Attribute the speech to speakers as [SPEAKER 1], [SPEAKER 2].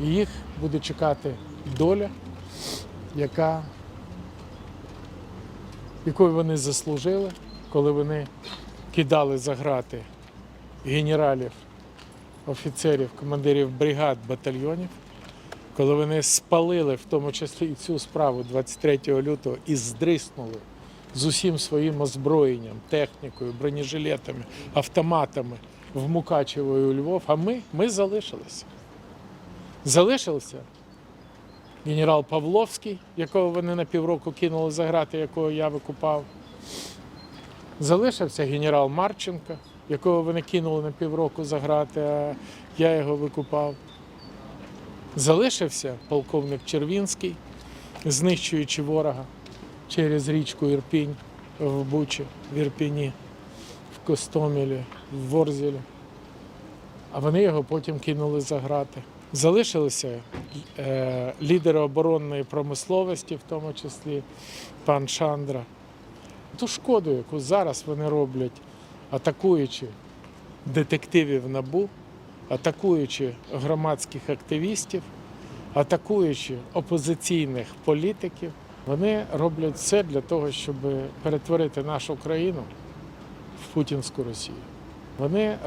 [SPEAKER 1] І їх буде чекати доля, яка, якою вони заслужили, коли вони кидали за грати генералів, офіцерів, командирів бригад, батальйонів, коли вони спалили в тому числі і цю справу 23 лютого і здриснули з усім своїм озброєнням, технікою, бронежилетами, автоматами в Мукачево і у Львов, а ми, ми залишилися. Залишився генерал Павловський, якого вони на півроку кинули за грати, якого я викупав. Залишився генерал Марченко, якого вони кинули на півроку за грати, а я його викупав. Залишився полковник Червінський, знищуючи ворога через річку Ірпінь в Бучі, в Ірпіні, в Костомілі, в Ворзелі. А вони його потім кинули за грати. Залишилися е, лідери оборонної промисловості, в тому числі пан Шандра. Ту шкоду, яку зараз вони роблять, атакуючи детективів НАБУ, атакуючи громадських активістів, атакуючи опозиційних політиків, вони роблять все для того, щоб перетворити нашу країну в путінську Росію. Вони